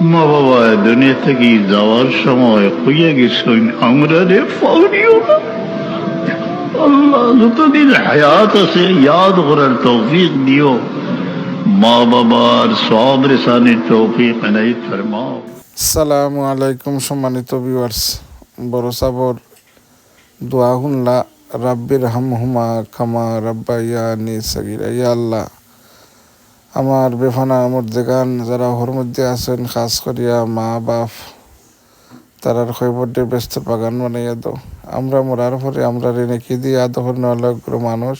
মা বাবা, দুনিয়া থেকে যাওয়ার সময় কইয়া গেছেন আমরা রে ফাউনিও না। আল্লাহ, যতদিন হায়াত আছে, ইয়াদ করার তৌফিক দিও। মা বাবার সব রেসানের তৌফিক এনায়ত ফরমাও। সালামু আলাইকুম সম্মানিত ভিউয়ার্স বড় সাবর, দোয়া হুনলা, রাব্বির হাম হুমা খামা রাব্বাইয়ানি সাগিরা। ইয়া আল্লাহ আমার বেফানা মুর্দেগান যারা ঘর মধ্যে আছেন, খাস করিয়া মা, বাপ, তারার খৈবরটি ব্যস্ত বাগান বানাইয়া দো আমরা মরার পরে আমরা রে নেকি দিয়ে আদহর নলাগ্র মানুষ।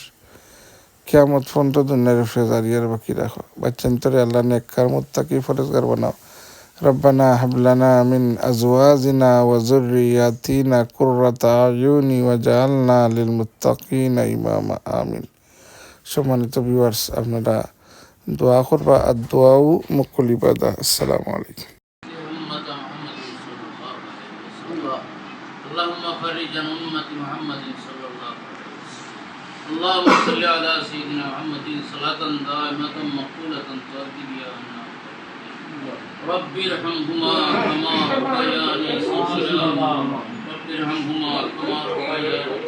কেয়ামত তো দুনিয়ার ফেজারিয়ার বাকি রাখো। বাচ্চান্তরে আল্লাহ নেককার, মুত্তাকি, ফরেজগার বানাও। রব্বানা হাবলানা আমিন আজওয়াজিনা ওয়া যুররিয়াতিনা কুররাতা আয়ুনি ওয়া জাআলনা লিল মুত্তাকিনা ইমামা। আমিন। সম্মানিত ভিউয়ার্স আপনারা দোয়া করবা আর দোয়াও মুকুল ইবাদা আসসালামু আলাইকুম أمة محمد صلى الله عليه وسلم اللهم فرج عن أمة محمد صلى الله عليه وسلم اللهم صل على سيدنا محمد صلاة دائمة مقبولة تؤدي بها عنا رب ارحمهما كما ربياني صغيرا رب ارحمهما كما ربياني صغيرا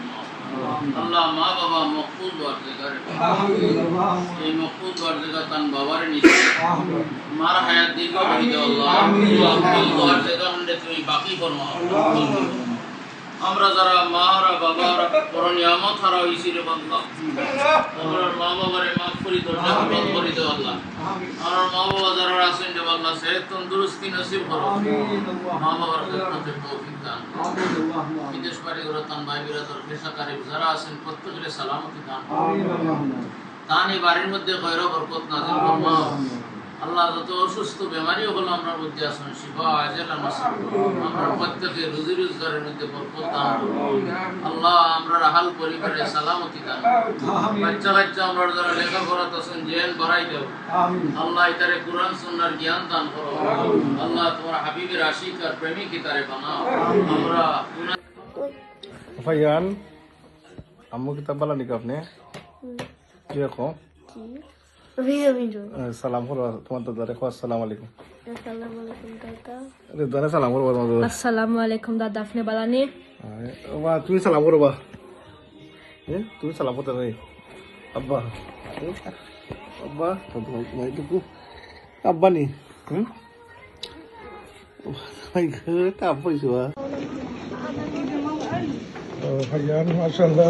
আল্লাহ মা বাবা মকবুল দোয়ার জায়গায় এই মকবুল দরজেগা তান বাবার নিচে মার হায়াত দীর্ঘ হয়ে আল্লাহ। মকবুল জায়গা মধ্যে তুমি বাকি ফরমাও আমরা যারা মারা বাবারা বড় নিয়ামত হারা রে আল্লাহ আমরা মা বাবারে মাফ করি দরজা বুলন করে দাও আল্লাহ। আমার মা বাবা যারা আছেন রে আল্লাহ সেহত তন্দুরুস্তি নসিব করো। মা বাবার খেদমতের তৌফিক দান করো। বিদেশ বাড়ি ঘর তান ভাই বিরাদর পেশাকারী যারা আছেন প্রত্যেকের সালামতি দান করো। তান এই বাড়ির মধ্যে গয়র বরকত নাজিল ফরমাও আল্লাহ যত অসুস্থ বেমারি হলো আমরা মধ্যে আছেন শিফা আজেলা আমরা প্রত্যেকে রুজি রোজগারের মধ্যে বরকত দান আল্লাহ আমরা রাহাল পরিবারে সালামতি দান। বাচ্চা বাচ্চা আমরা যারা লেখাপড়া আছেন জেন বাড়াই দাও। আল্লাহ ইতারে কোরআন সুন্নাহর জ্ঞান দান করো। আল্লাহ তোমার হাবিবের আশিক আর প্রেমিক ইতারে বানাও। আমরা ভাইয়ান আম্মু কিতাব বালা নাকি আপনি? কি. সালাম করো তোমার দাদা রেখো আসসালামু আলাইকুম. দাদা সালাম করো তোমার দাদা Afne Balani. বা তুমি সালাম করো বা তুমি সালাম করতে নেই আব্বা আব্বা মাইটুকু আব্বা নি হুম আব্বা মাশাআল্লাহ